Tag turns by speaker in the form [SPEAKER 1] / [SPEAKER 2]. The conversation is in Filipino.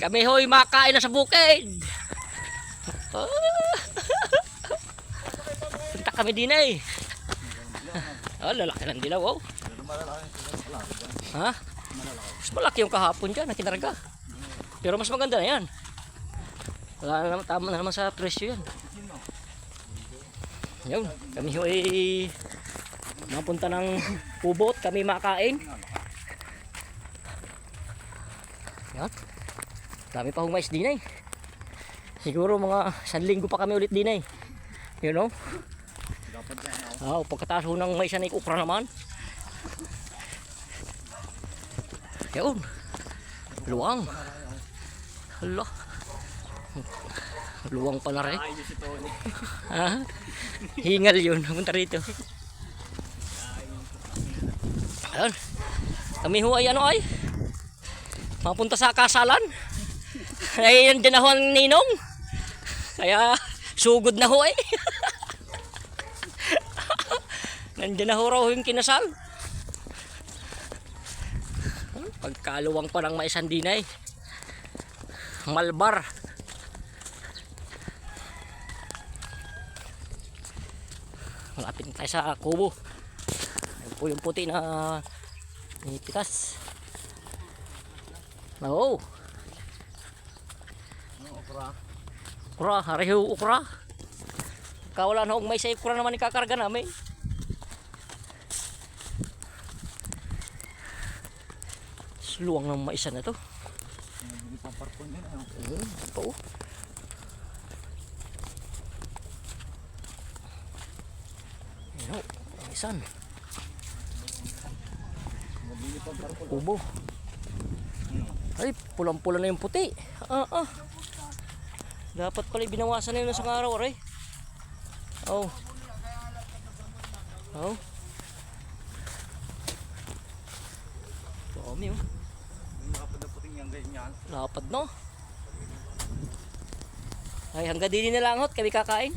[SPEAKER 1] Kami hoy makain na sa bukid. Ah. Punta kami din eh. Oh, lalaki ng dilaw, oh. Ha? Mas malaki yung kahapon dyan, nakinarga. Pero mas maganda na yan. Wala na naman, tama na naman sa presyo yan. Yun, kami ho ay napunta ng kubot, kami makain. Yan. Dami pa humais din eh. Siguro mga isang linggo pa kami ulit din eh. You know? Oo, pagkataas ho ng may isa na ukra naman. Yun. Luwang. Hala. Luwang pa na rin. Ha? Hingal yun. Punta rito. Ayun. Kami ho ay ano ay? Mapunta sa kasalan. Ay, nandiyan na ho ang ninong. Kaya, sugod na ho eh. nandiyan na ho raw yung kinasal. Pagkaluwang pa ng maisandinay. Malbar. Malapit na tayo sa kubo. Ayun po yung puti na nipitas. Oo. Ukra, hariho ukra. Kawala na akong may sa ukra naman ikakarga namin. Sluwang ng maisa na to. Ayun, ito oh. Ayun oh, maisan. Kubo. Ay, pulang-pula na yung puti. Ah, ah. Dapat pala binawasan na yun sa araw, aray. Oh. Oh. Dami oh. Lapad no. Ay, hanggang din na lang hot, kami kakain.